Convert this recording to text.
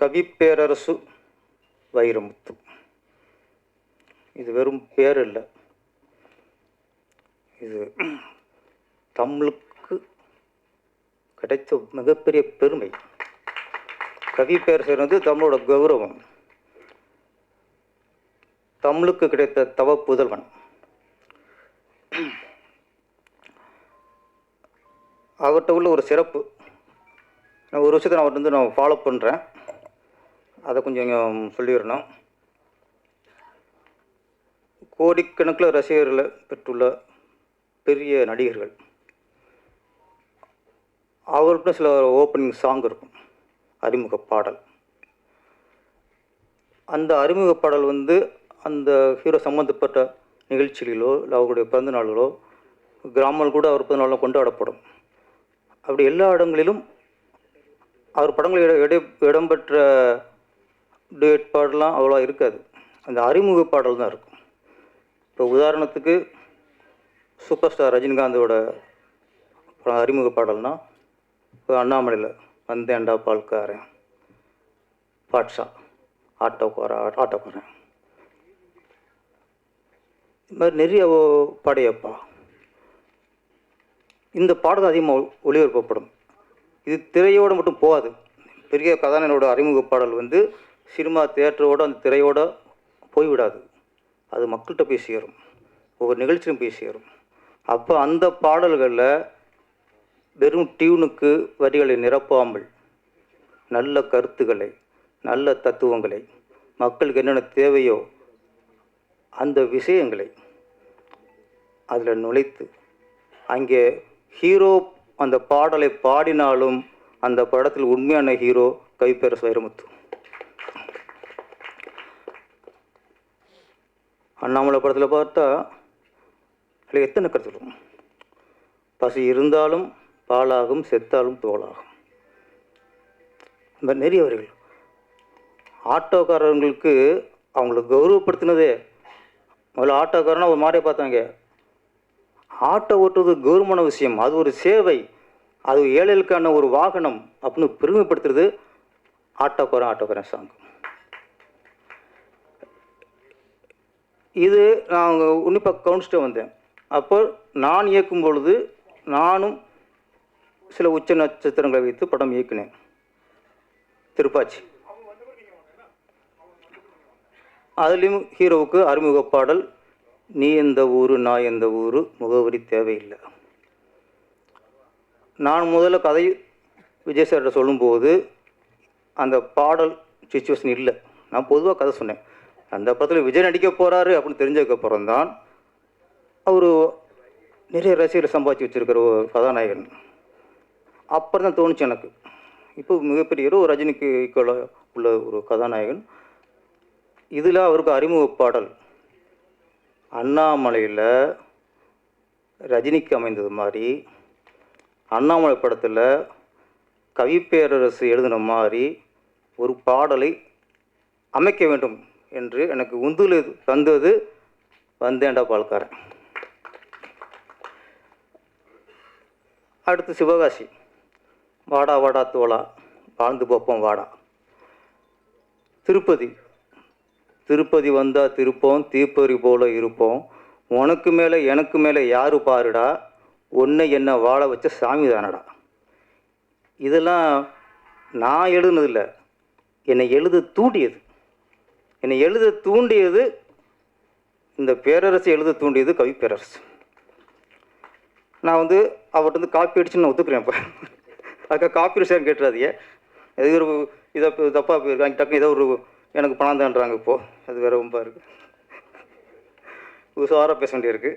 கவிப்பேரரசு வைரமுத்து. இது வெறும் பேர் இல்லை இது தமிழுக்கு கிடைத்த மிகப்பெரிய பெருமை. கவி பேரரசர் வந்து தமிழோட கௌரவம். தமிழுக்கு கிடைத்த தவ புதல்வன். அவர்கிட்ட உள்ள ஒரு சிறப்பு. நான் ஒரு விஷயத்தை நான் அவர்கிட்ட வந்து நான் ஃபாலோ பண்ணுறேன் அதை கொஞ்சம் சொல்லிடணும். கோடிக்கணக்கில் ரசிகர்களை பெற்றுள்ள பெரிய நடிகர்கள். அவர்கிட்ட சில ஓப்பனிங் சாங் இருக்கும். அறிமுக பாடல். அந்த அறிமுக பாடல் வந்து அந்த ஹீரோ சம்மந்தப்பட்ட நிகழ்ச்சிகளிலோ இல்லை அவருடைய பிறந்த நாளிலோ கிராமங்கள் கூட அவர் பிறந்த நாளில் கொண்டாடப்படும். அப்படி எல்லா இடங்களிலும் அவர் படங்களில் இட இடம்பெற்ற டேட் பாடலாம் அவ்வளோ இருக்காது. அந்த அறிமுக பாடல் தான் இருக்கும். இப்போ உதாரணத்துக்கு சூப்பர் ஸ்டார் ரஜினிகாந்தோட படம் அறிமுக பாடல்னா இப்போ அண்ணாமலையில் வந்தேன்டா பால்காரன் பாட்ஷா ஆட்டோக்காரன் ஆட்டோக்காரன் இது மாதிரி நிறைய ஓ- இந்த பாடல் அதிகமாக ஒளிபரப்பப்படும். இது திரையோடு மட்டும் போகாது. பெரிய கதாநாயகனோட அறிமுக பாடல் வந்து சினிமா தேட்டரோடு அந்த திரையோட போய்விடாது. அது மக்கள்கிட்ட போய் சேரும். ஒவ்வொரு நிகழ்ச்சியும் போய் சேரும். அப்போ அந்த பாடல்களில் வெறும் டியூனுக்கு வரிகளை நிரப்பாமல் நல்ல கருத்துக்களை நல்ல தத்துவங்களை மக்களுக்கு என்னென்ன தேவையோ அந்த விஷயங்களை அதில் நுழைத்து அங்கே ஹீரோ அந்த பாடலை பாடினாலும் அந்த படத்தில் உண்மையான ஹீரோ கைப்பேரசு வைரமுத்து. அண்ணாமலை படத்தில் பார்த்தா அதில் எத்தனை கருத்து இருக்கும் பசி இருந்தாலும் பாலாகும் செத்தாலும் தோலாகும். இந்த மாதிரி நிறைய வரிகள் ஆட்டோக்காரங்களுக்கு அவங்கள கௌரவப்படுத்தினதே. முதல்ல ஆட்டோக்காரனா ஒரு மாதிரியே பார்த்தாங்க. ஆட்டோ ஓட்டுறது கௌரவமான விஷயம். அது ஒரு சேவை. அது ஏழைகளுக்கான ஒரு வாகனம் அப்படின்னு பெருமைப்படுத்துறது ஆட்டோக்காரன் ஆட்டோக்காரன் சாங் இது நான் உன்னிப்பாக கவனிச்சுட்டு வந்தேன். அப்போ நான் இயக்கும் பொழுது நானும் சில உச்ச நட்சத்திரங்களை வைத்து படம் இயக்கினேன். திருப்பாச்சி. அதுலேயும் ஹீரோவுக்கு அறிமுக பாடல் நீ எந்த ஊர் நான் எந்த ஊர் முகவரி தேவையில்லை. நான் முதல்ல கதை விஜய் சார்கிட்ட சொல்லும்போது அந்த பாடல் சுச்சுவேஷன் இல்லை. நான் பொதுவாக கதை சொன்னேன். அந்த படத்தில் விஜய் நடிக்க போகிறாரு அப்படின்னு தெரிஞ்சதுக்கப்புறம் தான் அவர் நிறைய ரசிகர்களை சம்பாதிச்சு வச்சிருக்கிற ஒரு கதாநாயகன். அப்புறம் தான் தோணுச்சு எனக்கு. இப்போ மிகப்பெரிய ஒரு ரஜினிக்கு ஈக்குவலாக உள்ள ஒரு கதாநாயகன். இதில் அவருக்கு அறிமுக பாடல் அண்ணாமலையில் ரஜினிக்கு அமைந்தது மாதிரி அண்ணாமலை படத்தில் கவிப்பேரரசு எழுதின மாதிரி ஒரு பாடலை அமைக்க வேண்டும். என்று எனக்கு உந்துல தந்தது வந்தேண்டா பால்காரன். அடுத்து சிவகாசி. வாடா வாடா தோளா வாழ்ந்து பார்ப்போம் வாடா. திருப்பதி. திருப்பதி வந்தால் திருப்போம் தீப்பறி போல இருப்போம். உனக்கு மேலே எனக்கு மேலே யார் பாருடா? ஒன்றை என்ன வாழ வச்ச சாமி தானடா. இதெல்லாம் நான் எழுதுனதில்லை. என்னை எழுத தூண்டியது. என்னை எழுத தூண்டியது இந்த பேரரசு எழுத தூண்டியது கவி பேரரசு. நான் வந்து அவர்கிட்ட வந்து காப்பி அடிச்சுன்னு நான் ஒத்துக்கிறேன் இப்போ. அதுக்காக காப்பி அடிச்சான்னு கேட்டுறாதீங்க. எது ஒரு இதை தப்பாக போயிருக்காங்க டக்குனு ஏதோ ஒரு எனக்கு பணம் தான்றாங்க இப்போது அது வேற ரொம்ப இருக்குது உசாராக பேச வேண்டியிருக்கு.